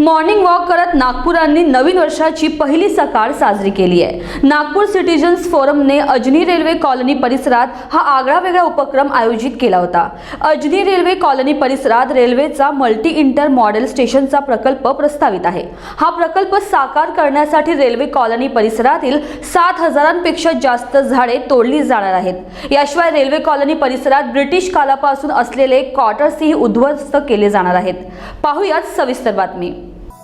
Morning walk करत नागपुरांनी नवीन वर्षाची पहिली सकाळ साजरी केली आहे. नागपूर सिटीजन्स फोरमने अजनी रेल्वे कॉलनी परिसरात हा आगळा वेगळा उपक्रम आयोजित केला होता. अजनी रेल्वे कॉलनी परिसरात रेल्वेचा मल्टी इंटर मॉडेल स्टेशनचा प्रकल्प प्रस्तावित आहे. हा प्रकल्प साकार करण्यासाठी रेल्वे कॉलनी परिसरातील सात हजारांपेक्षा जास्त झाडे तोडली जाणार आहेत. याशिवाय रेल्वे कॉलनी परिसरात ब्रिटिश कालापासून असलेले क्वार्टर्सही उद्ध्वस्त केले जाणार आहेत. पाहुयात सविस्तर बातमी.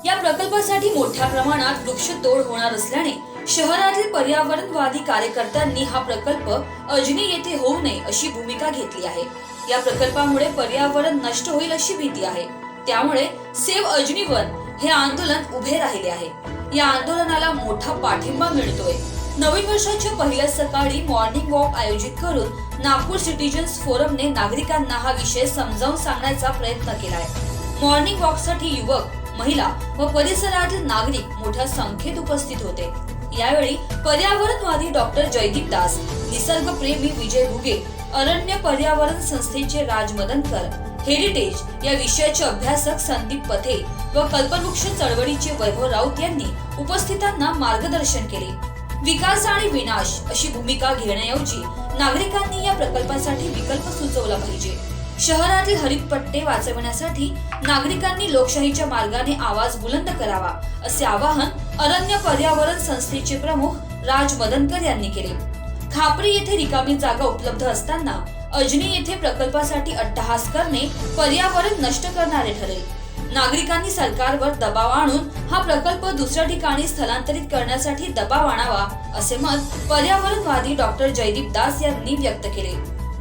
या प्रकल्पासाठी मोठ्या प्रमाणात वृक्षतोड होणार असल्याने शहरातील पर्यावरणवादी कार्यकर्त्यांनी हा प्रकल्प अजनी येथे होऊ नये अशी भूमिका घेतली आहे. या प्रकल्पामुळे पर्यावरण नष्ट होईल अशी भीती आहे. त्यामुळे सेव अजनीवन हे आंदोलन उभे राहिले आहे. या आंदोलनाला मोठा पाठिंबा मिळतोय. नवीन वर्षाच्या पहिल्या सकाळी मॉर्निंग वॉक आयोजित करून नागपूर सिटीजन्स फोरमने नागरिकांना हा विषय समजावून सांगण्याचा प्रयत्न केला आहे मॉर्निंग वॉकसाठी युवक महिला व परिसरातील नागरिक मोठ्या संख्येत उपस्थित होते. यावेळी पर्यावरणवादी डॉक्टर जयदीप दास निसर्गप्रेमी विजय घुगे अरण्य पर्यावरण संस्थेचे राज मदनकर हेरिटेज या विषयाचे अभ्यासक संदीप पथे व कल्पवृक्ष चळवळीचे वैभव राऊत यांनी उपस्थितांना मार्गदर्शन केले. विकास आणि विनाश अशी भूमिका घेण्याऐवजी नागरिकांनी या प्रकल्पासाठी विकल्प सुचवला पाहिजे. शहरातील हरितपट्टे वाचवण्यासाठी नागरिकांनी लोकशाहीच्या मार्गाने आवाज बुलंद करावा असे आवाहन अरण्य पर्यावरण संस्थेचे प्रमुख राज मदनकर यांनी केले. खापरी येथे रिकामी जागा उपलब्ध असताना अजनी येथे प्रकल्पासाठी अट्टहास करणे पर्यावरण नष्ट करणारे ठरेल. नागरिकांनी सरकारवर दबाव आणून हा प्रकल्प दुसऱ्या ठिकाणी स्थलांतरित करण्यासाठी दबाव आणावा असे मत पर्यावरणवादी डॉक्टर जयदीप दास यांनी व्यक्त केले.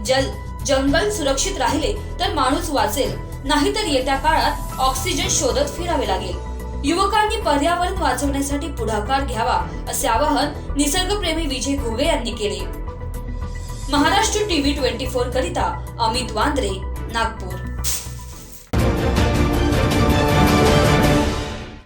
जल जंगल सुरक्षित राहिले तर माणूस वाचेल. नाहीतर येत्या काळात ऑक्सिजन शोधत फिरावे लागेल. युवकांनी पर्यावरण वाचवण्यासाठी पुढाकार घ्यावा असे आवाहन निसर्गप्रेमी विजय घुगे यांनी केले. महाराष्ट्र टीव्ही ट्वेंटी फोर करिता अमित वांद्रे नागपूर.